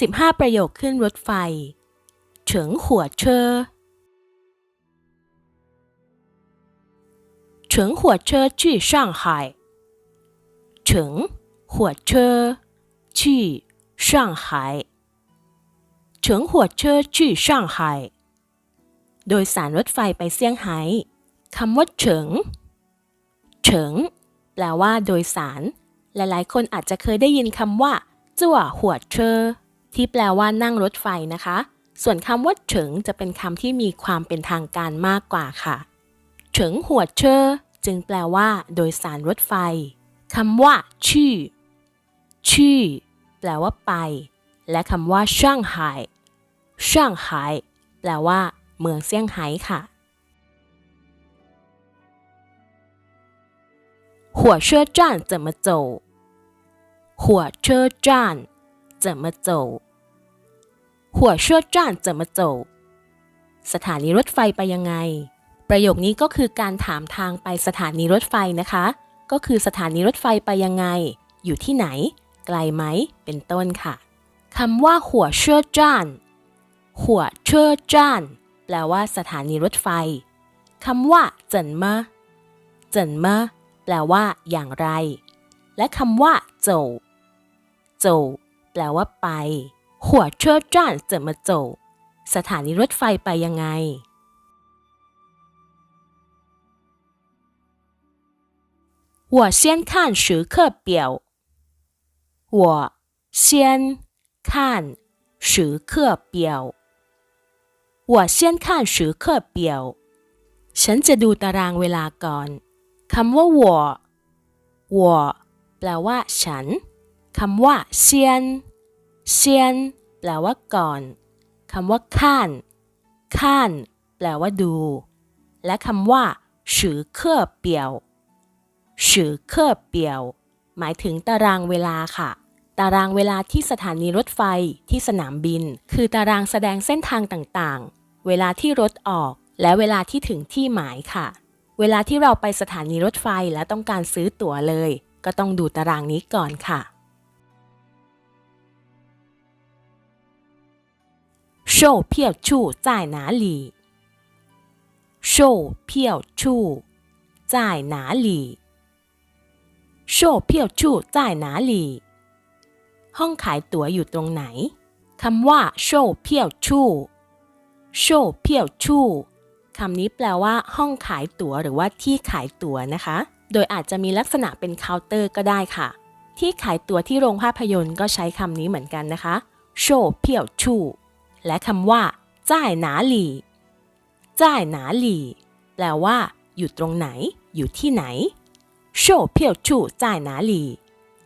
15 ประโยคขึ้นรถไฟ เฉิงหัวเชอ เฉิงหัวเชอที่ช่างไห่เฉิงหัวเชอชี่ช่เฉิงหัวเชอชี่ช่งไห่โดยสารรถไฟไปเซี่ยงไฮ้คำว่าเฉิง เฉิง แปลว่าโดยสาร หลายๆ คนอาจจะเคยได้ยินคำว่าจั่วหัวเชอ ที่แปลว่านั่งรถไฟนะคะ ส่วนคำว่าเฉิงจะเป็นคำที่มีความเป็นทางการมากกว่าค่ะ เฉิงหัวเชอจึงแปลว่า โดยสารรถไฟคำว่าชื่อชื่อแปลว่าไป และคำว่าเซี่ยงไฮ้เซี่ยงไฮ้แปลว่า เมืองเซี่ยงไฮ้ค่ะ หัวเชื่อจ้านจะมาโจหัวเชื่อจ้าน 怎么走？火车站怎么走？สถานีรถไฟไปยังไง ประโยคนี้ก็คือการถามทางไปสถานีรถไฟนะคะ ก็คือสถานีรถไฟไปยังไง อยู่ที่ไหน ไกลไหม เป็นต้นค่ะคำว่าหัวเชื่อจ้านหัวเชื่อจ้านแปลว่าสถานีรถไฟคำว่าเจินมะเจินมะแปลว่า อย่างไร และคำว่าโจวโจว แปลว่าไป หัวเชื่อจ้านเจอมาโจ สถานีรถไฟไปยังไง หัวเซียนข้านสือเคเปียวหัวเซียนข้านสือเคเปียวหัวเซีฉันจะดูตารางเวลาก่อนคำว่าหัวหัแปลว่าฉัน คำว่าเซียนเซียนแปลว่าก่อนคำว่าข้านข้านแปลว่าดู และคำว่าสือเครื่อเปียวสือเครื่อเปียว หมายถึงตารางเวลาค่ะ ตารางเวลาที่สถานีรถไฟที่สนามบิน คือตารางแสดงเส้นทางต่างๆ เวลาที่รถออก และเวลาที่ถึงที่หมายค่ะ เวลาที่เราไปสถานีรถไฟและต้องการซื้อตั๋วเลย ก็ต้องดูตารางนี้ก่อนค่ะ 售票处在哪里？售票处在哪里？售票处在哪里？ห้องขายตั๋วอยู่ตรงไหนคำว่าโชเพียวชู่โชเพียวชู่คำนี้แปลว่า ห้องขายตั๋วหรือว่าที่ขายตั๋วนะคะ โดยอาจจะมีลักษณะเป็นเคาน์เตอร์ก็ได้ค่ะ ที่ขายตั๋วที่โรงภาพยนตร์ก็ใช้คำนี้เหมือนกันนะคะโชเพียวชู่ และคำว่าจ่ายหนาหลี่จ่ายหนาหลี่แปลว่า อยู่ตรงไหน อยู่ที่ไหนโชว์เพียวชู่จ่ายหนาหลี่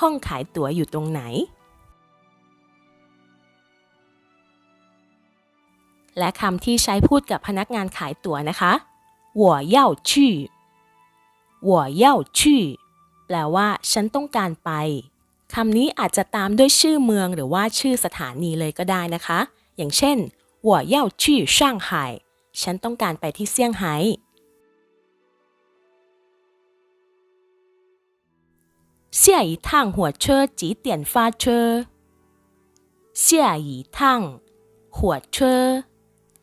ห้องขายตั๋วอยู่ตรงไหน และคำที่ใช้พูดกับพนักงานขายตั๋วนะคะหัวเย่าชื่หัวเย่าชื่แปลว่า ฉันต้องการไปคำนี้อาจจะตามด้วยชื่อเมืองหรือว่าชื่อสถานีเลยก็ได้นะคะ อย่างเช่น我要去上海ฉันต้องการไปที่เซี่ยงไฮ้下一趟火车几点发车？下一趟火车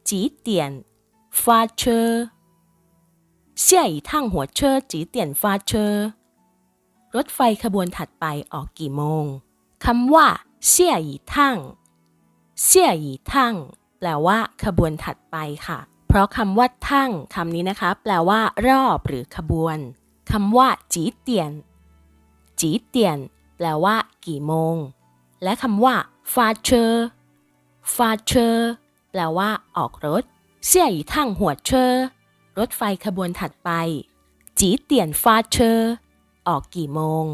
几点发车？下一趟火车几点发车？รถไฟขบวนถัดไปออกกี่โมงคำว่า下一趟 เสี่ยหยีทั่งแปลว่า ขบวนถัดไปค่ะ เพราะคำว่าทั่งคำนี้นะคะ แปลว่า รอบหรือขบวนคำว่า จีเตียน จีเตียน แปลว่า กี่โมง และคำว่าฟาเชอร์ฟาเชอร์แปลว่า ออกรถ เสี่ยหยีทั่งหัวเชอร์รถไฟขบวนถัดไป จีเตียนฟาเชอร์ออกกี่โมง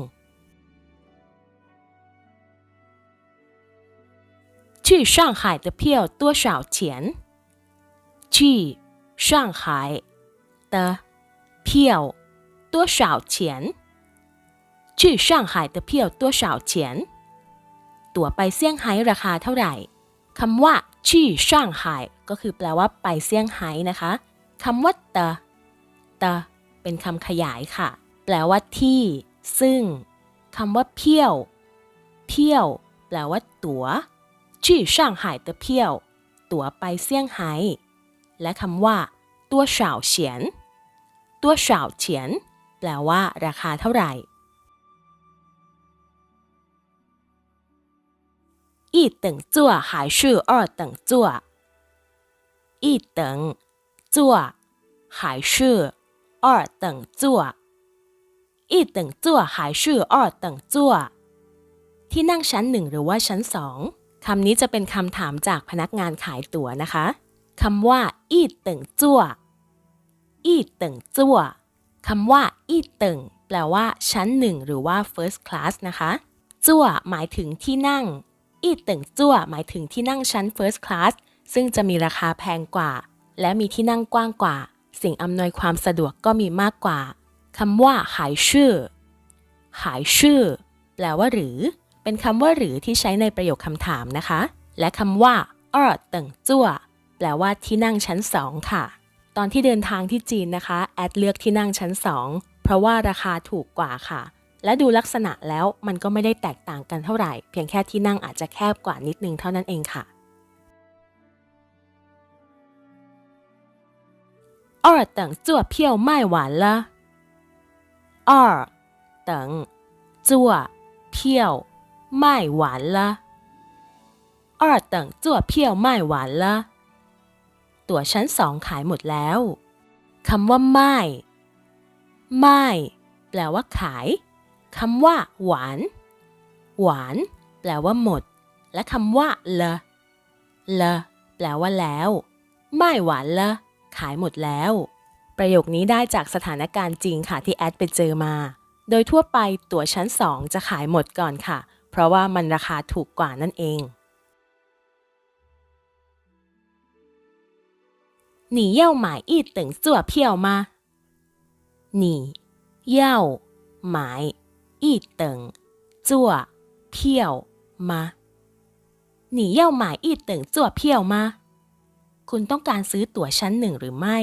去上海的票多少钱？去上海的票多少钱？去上海的票多少钱？ตั๋วไปเซี่ยงไฮ้ราคาเท่าไหร่คำว่าชี่ช่างไห่ก็คือแปลว่าไปเซี่ยงไฮ้นะคะคำว่าเตเตเป็นคำขยายค่ะ แปลว่าที่ ซึ่งคำว่าเพี้ยวเพี้ยวแปลว่า ตั๋ว ที่上海的票ตั๋วไปเซี่ยงไฮ้และคำว่าตัว少钱ตัว少钱แปลว่า ราคาเท่าไหร่一等座还是二等座一等座还是二等座一等座还是二等座ที่นั่งชั้นหนึ่งหรือว่าชั้นสอง คำนี้จะเป็นคำถามจากพนักงานขายตั๋วนะคะคำว่าอีตึงจั่วอีตึงจั่วคำว่าอีตึงแปลว่า ชั้นหนึ่งหรือว่า first class นะคะจั่วหมายถึงที่นั่ง อีตึงจั่วหมายถึงที่นั่งชั้น first class ซึ่งจะมีราคาแพงกว่า และมีที่นั่งกว้างกว่า สิ่งอำนวยความสะดวกก็มีมากกว่าคำว่าหายชื่อหายชื่อ แปลว่าหรือ เป็นคำว่าหรือที่ใช้ในประโยคคำถามนะคะ และคำว่าอ้อเติงจั่วแปลว่าที่นั่งชั้นสองค่ะ ตอนที่เดินทางที่จีนนะคะ แอดเลือกที่นั่งชั้นสองเพราะว่าราคาถูกกว่าค่ะ และดูลักษณะแล้วมันก็ไม่ได้แตกต่างกันเท่าไหร่ เพียงแค่ที่นั่งอาจจะแคบกว่านิดนึงเท่านั้นเองค่ะอ้อเติงจั่วเพียวไม่หวานละอ้อเติงจั่วเพียว 卖完了。二等座票卖完了。ตั๋วชั้นสองขายหมดแล้วคำว่าไม่ไม่แปลว่าขายคำว่า หวาน หวาน แปลว่าหมด และคำว่าละละแปลว่าแล้ว ไม่หวานละขายหมดแล้ว ประโยคนี้ได้จากสถานการณ์จริงค่ะที่แอดไปเจอมา โดยทั่วไปตั๋วชั้น 2 จะขายหมดก่อนค่ะ เพราะว่ามันราคาถูกกว่านั่นเอง你要买一等座票吗？你要买一等座票吗？你要买一等座票吗？คุณต้องการซื้อตั๋วชั้นหนึ่งหรือไม่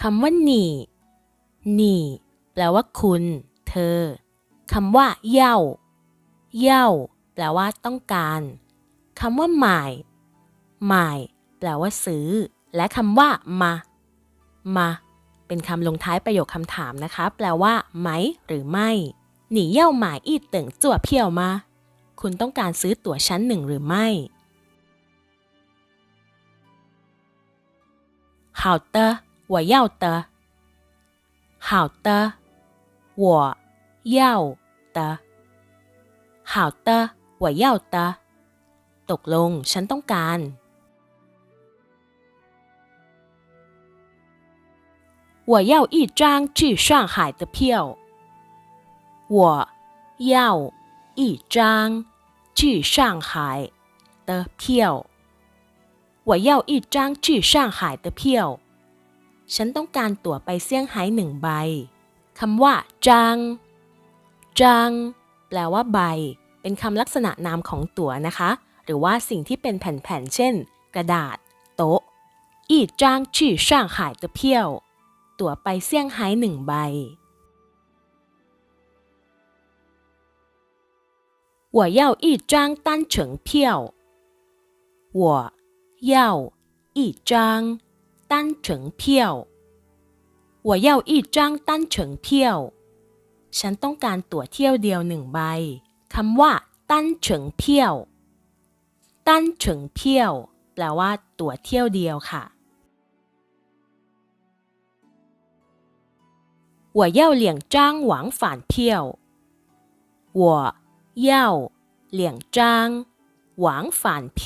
คำว่าหนีหนีแปลว่าคุณ เธอ คำว่า เย่า เย่า แปลว่าต้องการ คำว่าหมายหมายแปลว่าซื้อ และคำว่า มา มา เป็นคำลงท้ายประโยคคำถามนะคะ แปลว่า ไหม หรือไม่หนีเย่าหมายอีเติ่งจั่วเพียวมา คุณต้องการซื้อตั๋วชั้นหนึ่งหรือไม่好的我要的。好的，我要的。 好的，我要的。ตกลงฉันต้องการ我要一张去上海的票。我要一张去上海的票。我要一张去上海的票。ฉันต้องการตั๋วไปเซี่ยงไฮ้หนึ่งใบ คำว่าจางจางแปลว่าใบ เป็นคำลักษณะนามของตั๋วนะคะ หรือว่าสิ่งที่เป็นแผ่นๆ เช่น กระดาษ โต๊ะ一张去上海的票ตั๋วไปเซี่ยงไฮ้หนึ่งใบ我要一张单程票我要一张单程票我要一张单程票ฉันต้องการตั๋วเที่ยวเดียวหนึ่งใบ คำว่าตั้นเฉิงเพียวตั้นเฉิงเพียวแปลว่า ตั๋วเที่ยวเดียวค่ะ我要两张往返票我要两张往返票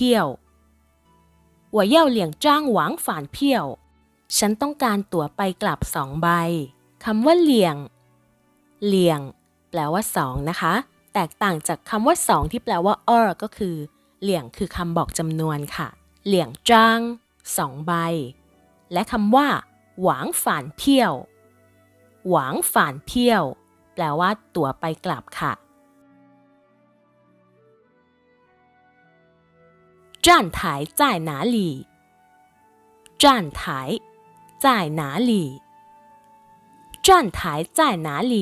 我要两张往返票ฉันต้องการตั๋วไปกลับสองใบ คำว่าเหลี่ยง เหลี่ยง แปลว่าสองนะคะ แตกต่างจากคำว่าสองที่แปลว่าเออก็คือ เหลี่ยงคือคำบอกจำนวนค่ะ เหลี่ยงจางสองใบ และคำว่า หวางฝานเพียว หวางฝานเพียว แปลว่า ตั๋วไปกลับค่ะ站台在哪里？站台在哪里？站台在哪里？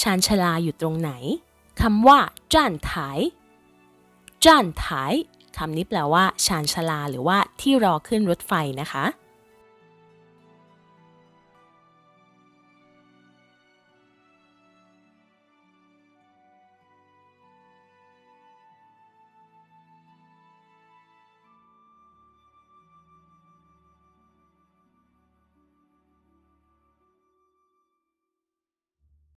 ชานชลาอยู่ตรงไหน คำว่าจ้านถ่ายจ้านถ่ายคำนี้แปลว่า ชานชลาหรือว่าที่รอขึ้นรถไฟนะคะ